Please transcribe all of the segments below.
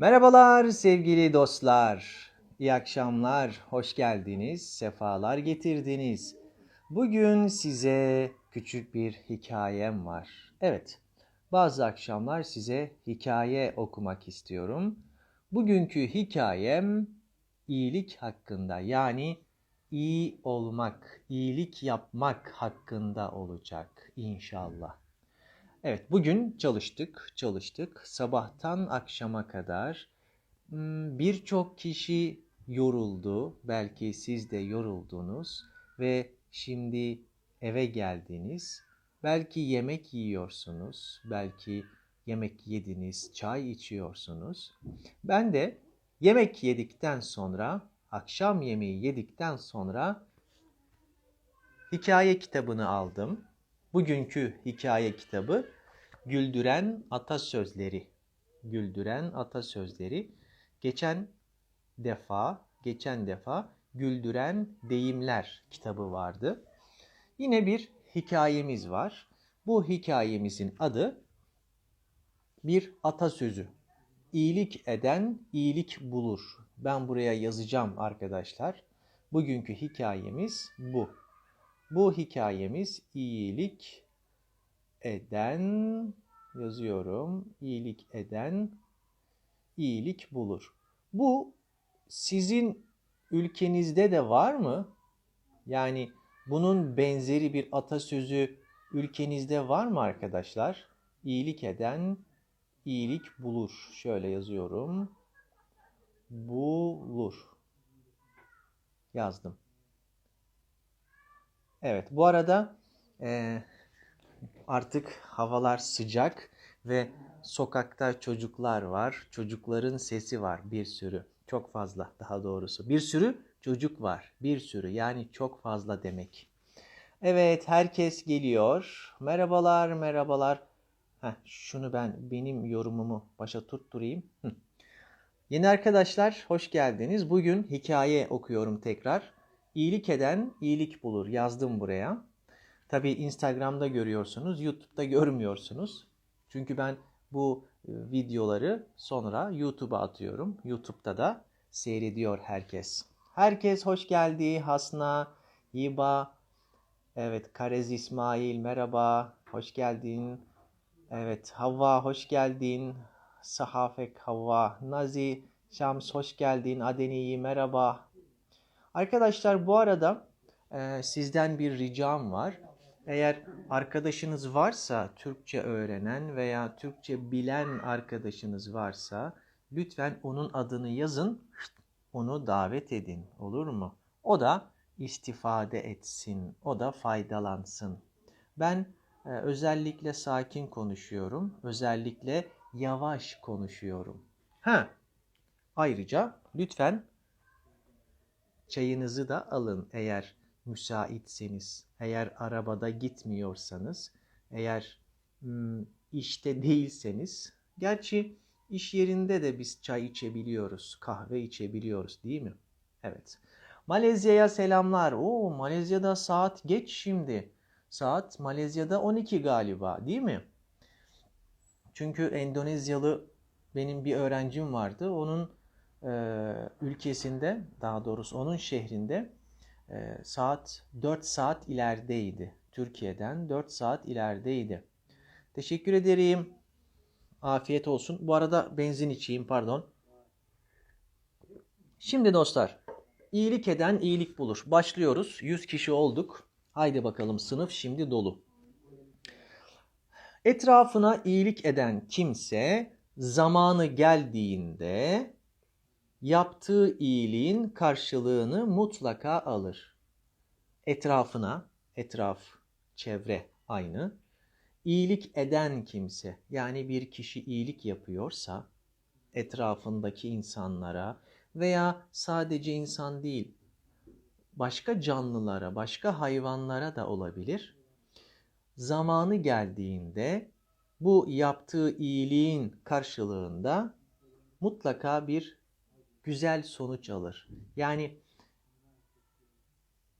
Merhabalar sevgili dostlar. İyi akşamlar. Hoş geldiniz. Sefalar getirdiniz. Bugün size küçük bir hikayem var. Evet. Bazı akşamlar size hikaye okumak istiyorum. Bugünkü hikayem iyilik hakkında yani iyi olmak, iyilik yapmak hakkında olacak inşallah. Evet, bugün çalıştık, çalıştık. Sabahtan akşama kadar hmm, birçok kişi yoruldu. Belki siz de yoruldunuz ve şimdi eve geldiniz. Belki yemek yiyorsunuz, belki yemek yediniz, çay içiyorsunuz. Ben de yemek yedikten sonra, akşam yemeği yedikten sonra hikaye kitabını aldım. Bugünkü hikaye kitabı Güldüren Atasözleri. Güldüren Atasözleri. Geçen defa, geçen defa Güldüren Deyimler kitabı vardı. Yine bir hikayemiz var. Bu hikayemizin adı bir atasözü. İyilik eden iyilik bulur. Ben buraya yazacağım arkadaşlar. Bugünkü hikayemiz bu. Bu hikayemiz iyilik eden yazıyorum. İyilik eden iyilik bulur. Bu sizin ülkenizde de var mı? Yani bunun benzeri bir atasözü ülkenizde var mı arkadaşlar? İyilik eden iyilik bulur. Şöyle yazıyorum. Bulur. Yazdım. Evet bu arada e, artık havalar sıcak ve sokakta çocuklar var. Çocukların sesi var bir sürü. Çok fazla daha doğrusu. Bir sürü çocuk var. Bir sürü yani çok fazla demek. Evet herkes geliyor. Merhabalar merhabalar. Heh, şunu ben benim yorumumu başa tutturayım. Hı. Yeni arkadaşlar hoş geldiniz. Bugün hikaye okuyorum tekrar. İyilik eden iyilik bulur yazdım buraya. Tabii Instagram'da görüyorsunuz, YouTube'da görmüyorsunuz. Çünkü ben bu e, videoları sonra YouTube'a atıyorum. YouTube'da da seyrediyor herkes. Herkes hoş geldi. Hasna, Yiba, evet Karez İsmail merhaba, hoş geldin. Evet Havva hoş geldin. Sahafek Havva, Nazi, Şams hoş geldin. Adeniyi merhaba. Arkadaşlar bu arada e, sizden bir ricam var. Eğer arkadaşınız varsa Türkçe öğrenen veya Türkçe bilen arkadaşınız varsa lütfen onun adını yazın, onu davet edin olur mu? O da istifade etsin, o da faydalansın. Ben e, özellikle sakin konuşuyorum, özellikle yavaş konuşuyorum. Ha, ayrıca lütfen çayınızı da alın eğer müsaitseniz, eğer arabada gitmiyorsanız, eğer işte değilseniz, gerçi iş yerinde de biz çay içebiliyoruz, kahve içebiliyoruz değil mi? Evet. Malezya'ya selamlar. Oo, Malezya'da saat geç şimdi. Saat Malezya'da 12 galiba değil mi? Çünkü Endonezyalı benim bir öğrencim vardı. Onun e, ülkesinde, daha doğrusu onun şehrinde e, saat 4 saat ilerideydi. Türkiye'den 4 saat ilerideydi. Teşekkür ederim. Afiyet olsun. Bu arada benzin içeyim pardon. Şimdi dostlar iyilik eden iyilik bulur. Başlıyoruz. 100 kişi olduk. Haydi bakalım sınıf şimdi dolu. Etrafına iyilik eden kimse zamanı geldiğinde yaptığı iyiliğin karşılığını mutlaka alır. Etrafına, etraf, çevre aynı. İyilik eden kimse, yani bir kişi iyilik yapıyorsa etrafındaki insanlara veya sadece insan değil, başka canlılara, başka hayvanlara da olabilir. Zamanı geldiğinde bu yaptığı iyiliğin karşılığında mutlaka bir güzel sonuç alır. Yani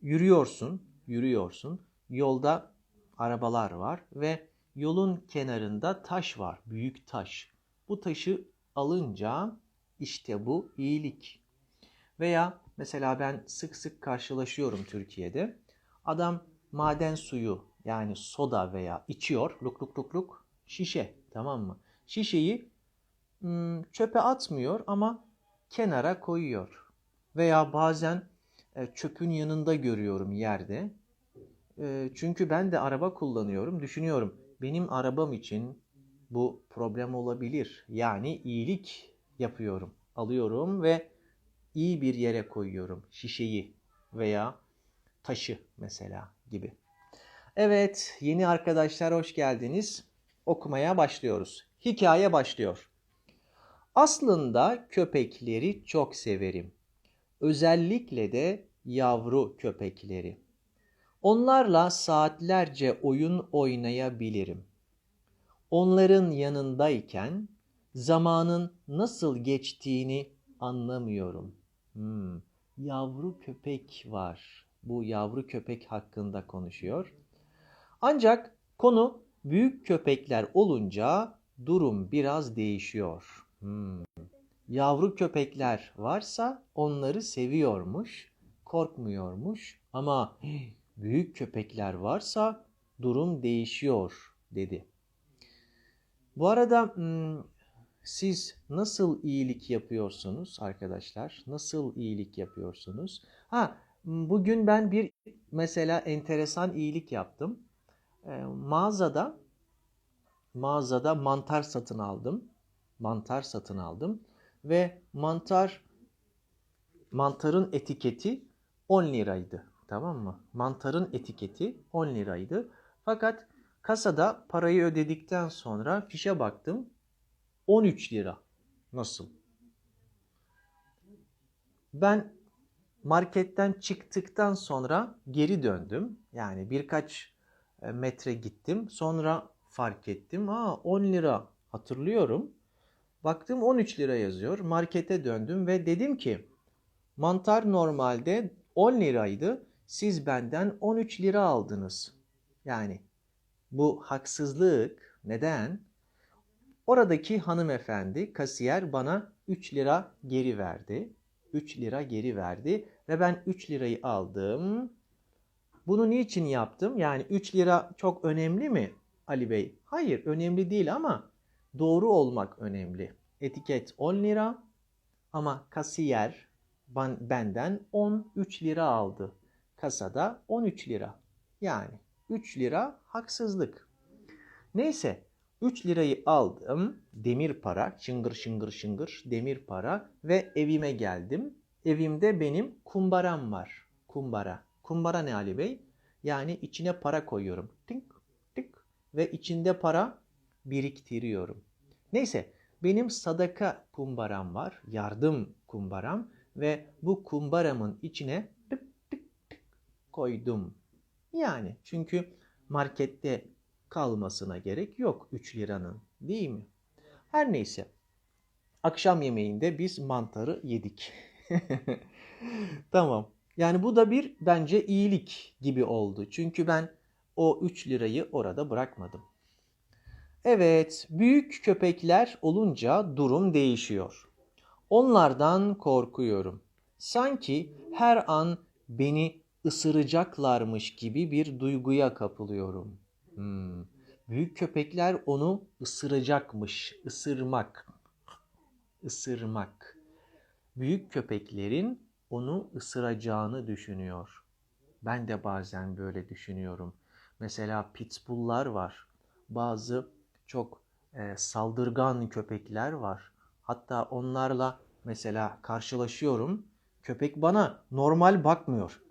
yürüyorsun, yürüyorsun. Yolda arabalar var ve yolun kenarında taş var, büyük taş. Bu taşı alınca İşte bu iyilik. Veya mesela ben sık sık karşılaşıyorum Türkiye'de. Adam maden suyu yani soda veya içiyor luk luk luk luk şişe tamam mı? Şişeyi hmm, çöpe atmıyor ama kenara koyuyor. Veya bazen e, çöpün yanında görüyorum yerde. E, çünkü ben de araba kullanıyorum. Düşünüyorum benim arabam için bu problem olabilir. Yani iyilik yapıyorum. Alıyorum ve iyi bir yere koyuyorum şişeyi veya taşı mesela gibi. Evet, yeni arkadaşlar hoş geldiniz. Okumaya başlıyoruz. Hikaye başlıyor. Aslında köpekleri çok severim. Özellikle de yavru köpekleri. Onlarla saatlerce oyun oynayabilirim. Onların yanındayken zamanın nasıl geçtiğini anlamıyorum. Hmm, yavru köpek var. Bu yavru köpek hakkında konuşuyor. Ancak konu büyük köpekler olunca durum biraz değişiyor. Hmm. Yavru köpekler varsa onları seviyormuş, korkmuyormuş ama büyük köpekler varsa durum değişiyor dedi. Bu arada hmm, siz nasıl iyilik yapıyorsunuz arkadaşlar? Nasıl iyilik yapıyorsunuz? Ha, bugün ben bir mesela enteresan iyilik yaptım. E, mağazada mağazada mantar satın aldım. Mantar satın aldım ve mantar mantarın etiketi 10 liraydı. Tamam mı? Mantarın etiketi 10 liraydı. Fakat kasada parayı ödedikten sonra fişe baktım. 13 lira. Nasıl? Ben marketten çıktıktan sonra geri döndüm. Yani birkaç e, metre gittim. Sonra fark ettim. Aa 10 lira hatırlıyorum. Baktım 13 lira yazıyor. Markete döndüm ve dedim ki mantar normalde 10 liraydı. Siz benden 13 lira aldınız. Yani bu haksızlık. Neden? Oradaki hanımefendi kasiyer bana 3 lira geri verdi. 3 lira geri verdi ve ben 3 lirayı aldım. Bunu niçin yaptım? Yani 3 lira çok önemli mi Ali Bey? Hayır önemli değil ama doğru olmak önemli. Etiket 10 lira ama kasiyer benden 13 lira aldı. Kasada 13 lira. Yani 3 lira haksızlık. Neyse 3 lirayı aldım. Demir para, şıngır şıngır şıngır demir para ve evime geldim. Evimde benim kumbaram var. Kumbara. Kumbara ne Ali Bey? Yani içine para koyuyorum. Tink tink ve içinde para biriktiriyorum. Neyse benim sadaka kumbaram var. Yardım kumbaram ve bu kumbaramın içine tık tık tık koydum. Yani çünkü markette kalmasına gerek yok 3 liranın değil mi? Her neyse akşam yemeğinde biz mantarı yedik. tamam. Yani bu da bir bence iyilik gibi oldu. Çünkü ben o 3 lirayı orada bırakmadım. Evet, büyük köpekler olunca durum değişiyor. Onlardan korkuyorum. Sanki her an beni ısıracaklarmış gibi bir duyguya kapılıyorum. Hmm. Büyük köpekler onu ısıracakmış. Isırmak. Isırmak. Büyük köpeklerin onu ısıracağını düşünüyor. Ben de bazen böyle düşünüyorum. Mesela pitbulllar var. Bazı çok e, saldırgan köpekler var. Hatta onlarla mesela karşılaşıyorum. Köpek bana normal bakmıyor.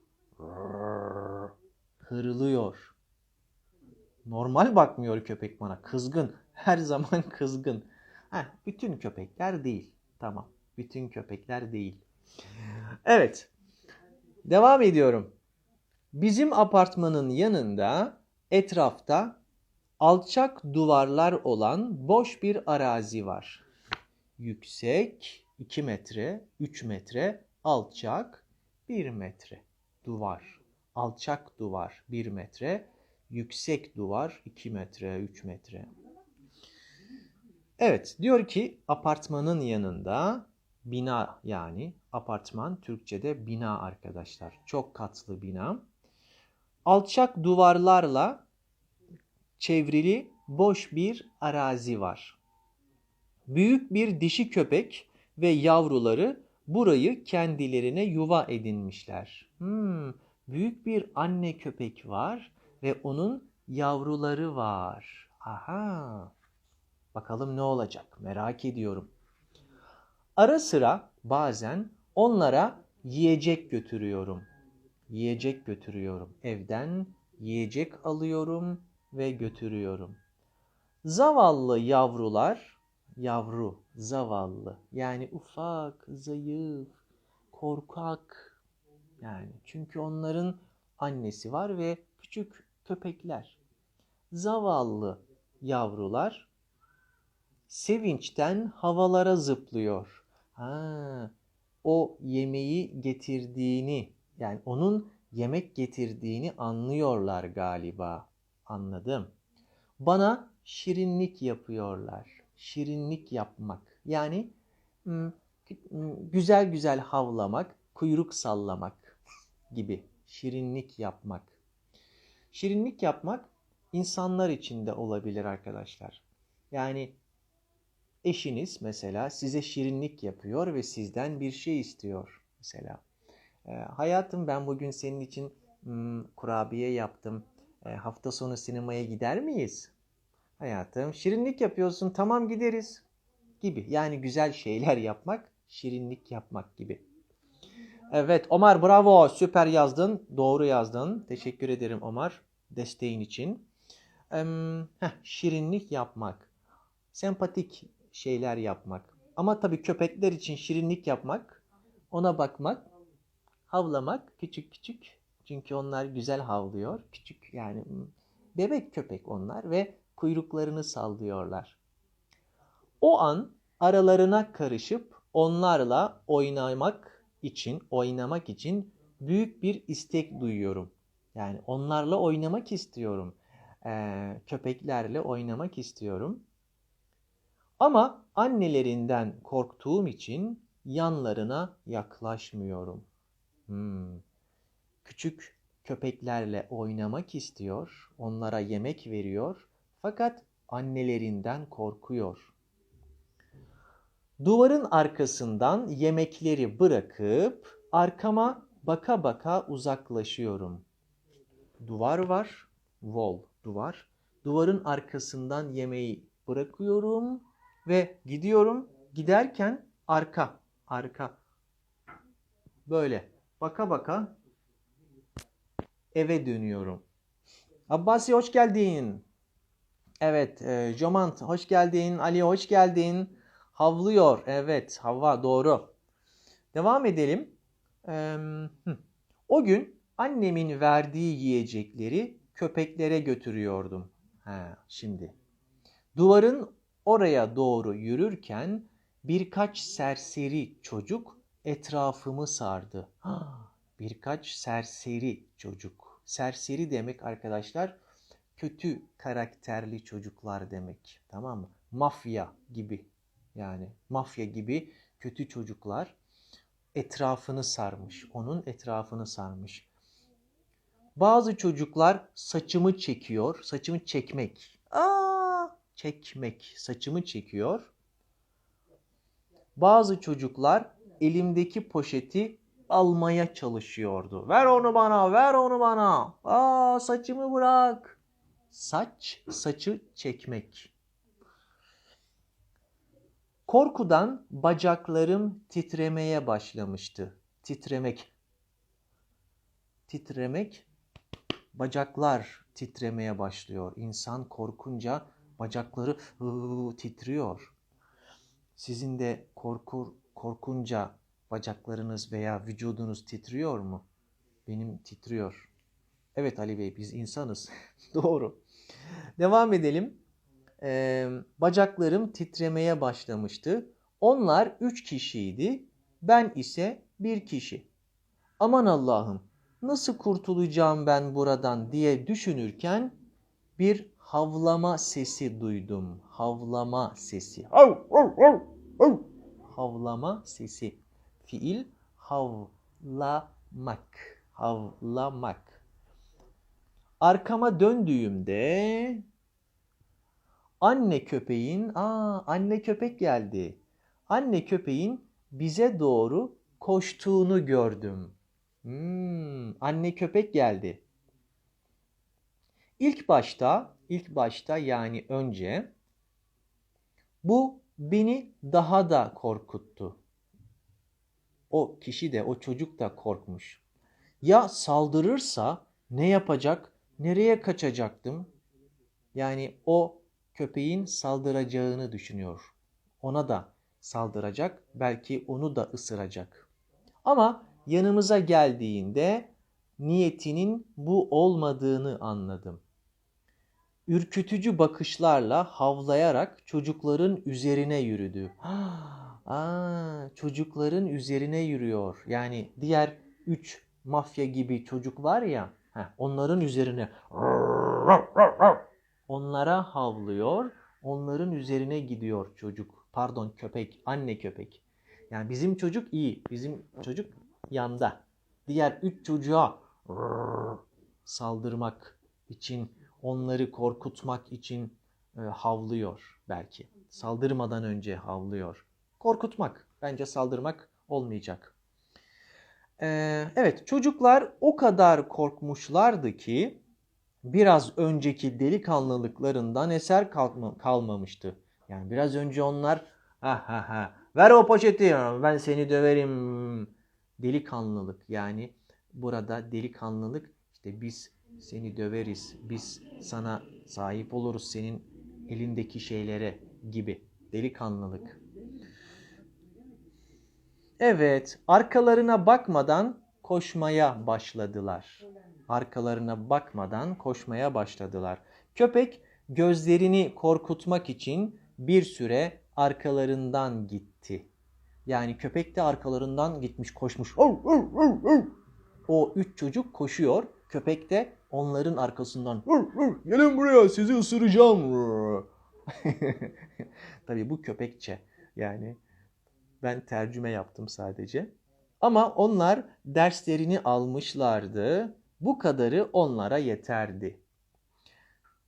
Hırlıyor. Normal bakmıyor köpek bana. Kızgın. Her zaman kızgın. Heh, bütün köpekler değil. Tamam. Bütün köpekler değil. Evet. Devam ediyorum. Bizim apartmanın yanında etrafta alçak duvarlar olan boş bir arazi var. Yüksek 2 metre, 3 metre, alçak 1 metre duvar. Alçak duvar 1 metre, yüksek duvar 2 metre, 3 metre. Evet, diyor ki apartmanın yanında Bina yani apartman Türkçe'de bina arkadaşlar. Çok katlı bina. Alçak duvarlarla çevrili boş bir arazi var. Büyük bir dişi köpek ve yavruları burayı kendilerine yuva edinmişler. Hmm, büyük bir anne köpek var ve onun yavruları var. Aha. Bakalım ne olacak? Merak ediyorum. Ara sıra bazen onlara yiyecek götürüyorum. Yiyecek götürüyorum. Evden yiyecek alıyorum ve götürüyorum. Zavallı yavrular, yavru, zavallı yani ufak, zayıf, korkak yani çünkü onların annesi var ve küçük köpekler. Zavallı yavrular sevinçten havalara zıplıyor. Ha, o yemeği getirdiğini yani onun yemek getirdiğini anlıyorlar galiba. Anladım. Bana şirinlik yapıyorlar. Şirinlik yapmak. Yani güzel güzel havlamak, kuyruk sallamak gibi. Şirinlik yapmak. Şirinlik yapmak insanlar için de olabilir arkadaşlar. Yani eşiniz mesela size şirinlik yapıyor ve sizden bir şey istiyor mesela. E, hayatım ben bugün senin için hmm, kurabiye yaptım. E, hafta sonu sinemaya gider miyiz? Hayatım şirinlik yapıyorsun tamam gideriz gibi. Yani güzel şeyler yapmak, şirinlik yapmak gibi. Evet Omar bravo süper yazdın. Doğru yazdın. Teşekkür ederim Omar desteğin için. Ee, heh, şirinlik yapmak. Sempatik şeyler yapmak. Ama tabii köpekler için şirinlik yapmak, ona bakmak, havlamak küçük küçük. Çünkü onlar güzel havlıyor. Küçük yani bebek köpek onlar ve kuyruklarını sallıyorlar. O an aralarına karışıp onlarla oynamak için, oynamak için büyük bir istek duyuyorum. Yani onlarla oynamak istiyorum. Ee, köpeklerle oynamak istiyorum. Ama annelerinden korktuğum için yanlarına yaklaşmıyorum. Hmm. Küçük köpeklerle oynamak istiyor, onlara yemek veriyor fakat annelerinden korkuyor. Duvarın arkasından yemekleri bırakıp arkama baka baka uzaklaşıyorum. Duvar var, wall, duvar. Duvarın arkasından yemeği bırakıyorum ve gidiyorum. Giderken arka, arka. Böyle baka baka eve dönüyorum. Abbasi hoş geldin. Evet, e, Jomant hoş geldin. Ali hoş geldin. Havlıyor. Evet, hava doğru. Devam edelim. Ee, o gün annemin verdiği yiyecekleri köpeklere götürüyordum. Ha, şimdi. Duvarın oraya doğru yürürken birkaç serseri çocuk etrafımı sardı. birkaç serseri çocuk. Serseri demek arkadaşlar kötü karakterli çocuklar demek. Tamam mı? Mafya gibi yani mafya gibi kötü çocuklar etrafını sarmış. Onun etrafını sarmış. Bazı çocuklar saçımı çekiyor. Saçımı çekmek. Aa, çekmek. Saçımı çekiyor. Bazı çocuklar elimdeki poşeti almaya çalışıyordu. Ver onu bana, ver onu bana. Aa, saçımı bırak. Saç, saçı çekmek. Korkudan bacaklarım titremeye başlamıştı. Titremek. Titremek. Bacaklar titremeye başlıyor. İnsan korkunca bacakları ıı, titriyor. Sizin de korkur, korkunca bacaklarınız veya vücudunuz titriyor mu? Benim titriyor. Evet Ali Bey biz insanız. Doğru. Devam edelim e, bacaklarım titremeye başlamıştı. Onlar üç kişiydi, ben ise bir kişi. Aman Allah'ım nasıl kurtulacağım ben buradan diye düşünürken bir havlama sesi duydum. Havlama sesi. Hav, hav, hav, hav. havlama sesi. Fiil havlamak. Havlamak. Arkama döndüğümde anne köpeğin, aa anne köpek geldi. Anne köpeğin bize doğru koştuğunu gördüm. Hmm, anne köpek geldi. İlk başta, ilk başta yani önce bu beni daha da korkuttu. O kişi de, o çocuk da korkmuş. Ya saldırırsa ne yapacak? Nereye kaçacaktım? Yani o köpeğin saldıracağını düşünüyor. Ona da saldıracak, belki onu da ısıracak. Ama yanımıza geldiğinde niyetinin bu olmadığını anladım. Ürkütücü bakışlarla havlayarak çocukların üzerine yürüdü. Aa, çocukların üzerine yürüyor. Yani diğer üç mafya gibi çocuk var ya, heh, onların üzerine onlara havlıyor, onların üzerine gidiyor çocuk. Pardon köpek, anne köpek. Yani bizim çocuk iyi, bizim çocuk yanda. Diğer üç çocuğa saldırmak için, onları korkutmak için e, havlıyor belki. Saldırmadan önce havlıyor. Korkutmak, bence saldırmak olmayacak. Ee, evet, çocuklar o kadar korkmuşlardı ki biraz önceki delikanlılıklarından eser kalma, kalmamıştı. Yani biraz önce onlar ha ha ha ver o poşeti ben seni döverim delikanlılık yani burada delikanlılık işte biz seni döveriz biz sana sahip oluruz senin elindeki şeylere gibi delikanlılık. Evet arkalarına bakmadan koşmaya başladılar. Arkalarına bakmadan koşmaya başladılar. Köpek gözlerini korkutmak için bir süre arkalarından gitti. Yani köpek de arkalarından gitmiş koşmuş. O üç çocuk koşuyor. Köpek de onların arkasından gelin buraya sizi ısıracağım. Tabii bu köpekçe. Yani ben tercüme yaptım sadece. Ama onlar derslerini almışlardı. Bu kadarı onlara yeterdi.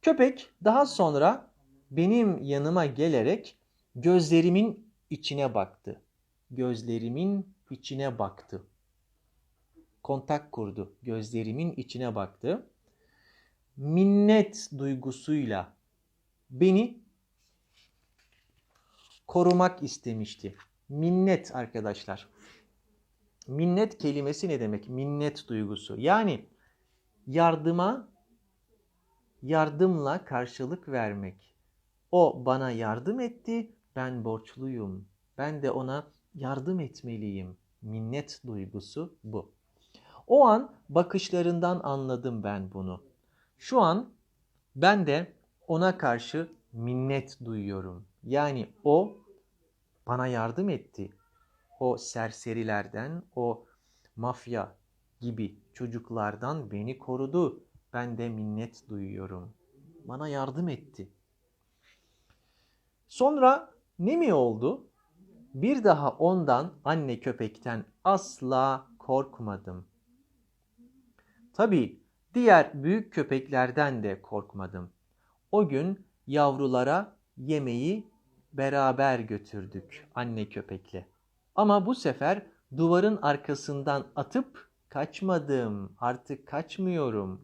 Köpek daha sonra benim yanıma gelerek gözlerimin içine baktı. Gözlerimin içine baktı. Kontak kurdu. Gözlerimin içine baktı. Minnet duygusuyla beni korumak istemişti. Minnet arkadaşlar. Minnet kelimesi ne demek? Minnet duygusu. Yani yardıma yardımla karşılık vermek. O bana yardım etti, ben borçluyum. Ben de ona yardım etmeliyim. Minnet duygusu bu. O an bakışlarından anladım ben bunu. Şu an ben de ona karşı minnet duyuyorum. Yani o bana yardım etti. O serserilerden, o mafya gibi çocuklardan beni korudu. Ben de minnet duyuyorum. Bana yardım etti. Sonra ne mi oldu? Bir daha ondan anne köpekten asla korkmadım. Tabii diğer büyük köpeklerden de korkmadım. O gün yavrulara yemeği beraber götürdük anne köpekle. Ama bu sefer duvarın arkasından atıp kaçmadım. Artık kaçmıyorum.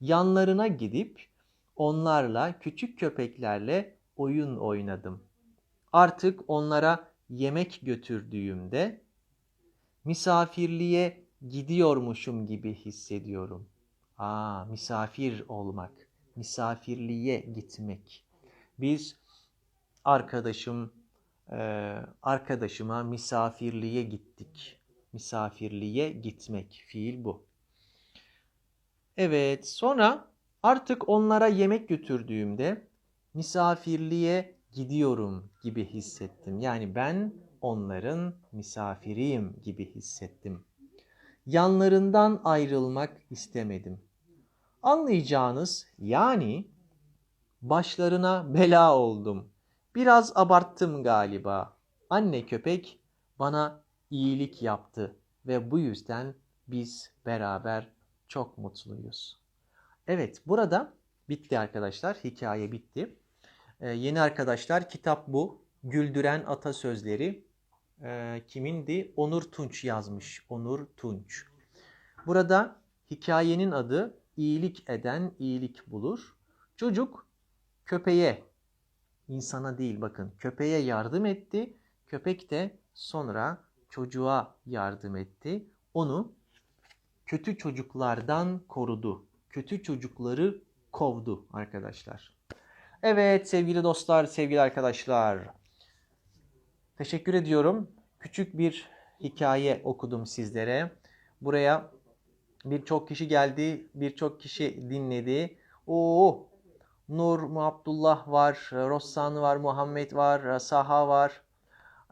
Yanlarına gidip onlarla küçük köpeklerle oyun oynadım. Artık onlara yemek götürdüğümde misafirliğe gidiyormuşum gibi hissediyorum. Aa, misafir olmak, misafirliğe gitmek. Biz arkadaşım e, arkadaşıma misafirliğe gittik. Misafirliğe gitmek fiil bu. Evet, sonra artık onlara yemek götürdüğümde misafirliğe gidiyorum gibi hissettim. Yani ben onların misafiriyim gibi hissettim. Yanlarından ayrılmak istemedim. Anlayacağınız yani başlarına bela oldum. Biraz abarttım galiba. Anne köpek bana iyilik yaptı ve bu yüzden biz beraber çok mutluyuz. Evet, burada bitti arkadaşlar. Hikaye bitti. Ee, yeni arkadaşlar kitap bu. Güldüren Atasözleri. Ee, kimindi? Onur Tunç yazmış. Onur Tunç. Burada hikayenin adı iyilik eden iyilik bulur. Çocuk köpeğe, insana değil bakın, köpeğe yardım etti. Köpek de sonra çocuğa yardım etti. Onu kötü çocuklardan korudu. Kötü çocukları kovdu arkadaşlar. Evet sevgili dostlar, sevgili arkadaşlar. Teşekkür ediyorum. Küçük bir hikaye okudum sizlere. Buraya birçok kişi geldi, birçok kişi dinledi. Oo, Nur mu Abdullah var, Rossan var, Muhammed var, Saha var.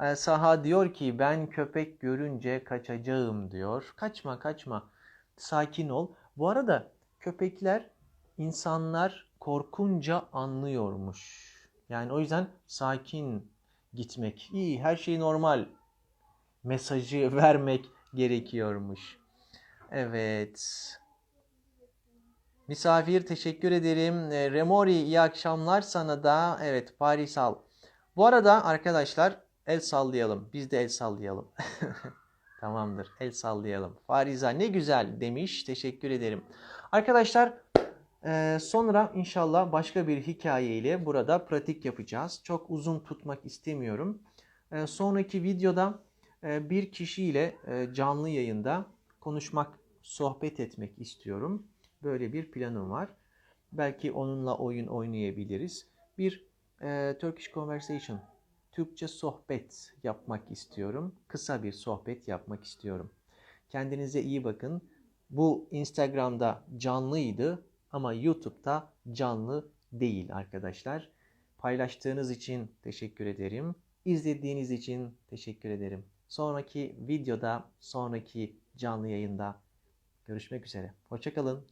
Ee, Saha diyor ki ben köpek görünce kaçacağım diyor. Kaçma kaçma sakin ol. Bu arada köpekler insanlar korkunca anlıyormuş. Yani o yüzden sakin gitmek, iyi her şey normal mesajı vermek gerekiyormuş. Evet. Misafir teşekkür ederim. E, Remori iyi akşamlar sana da. Evet Paris al. Bu arada arkadaşlar el sallayalım. Biz de el sallayalım. Tamamdır. El sallayalım. Fariza ne güzel demiş. Teşekkür ederim. Arkadaşlar e, sonra inşallah başka bir hikayeyle burada pratik yapacağız. Çok uzun tutmak istemiyorum. E, sonraki videoda e, bir kişiyle canlı yayında konuşmak, sohbet etmek istiyorum. Böyle bir planım var. Belki onunla oyun oynayabiliriz. Bir Turkish Conversation Türkçe sohbet yapmak istiyorum. Kısa bir sohbet yapmak istiyorum. Kendinize iyi bakın. Bu Instagram'da canlıydı ama YouTube'da canlı değil arkadaşlar. Paylaştığınız için teşekkür ederim. İzlediğiniz için teşekkür ederim. Sonraki videoda, sonraki canlı yayında görüşmek üzere. Hoşçakalın.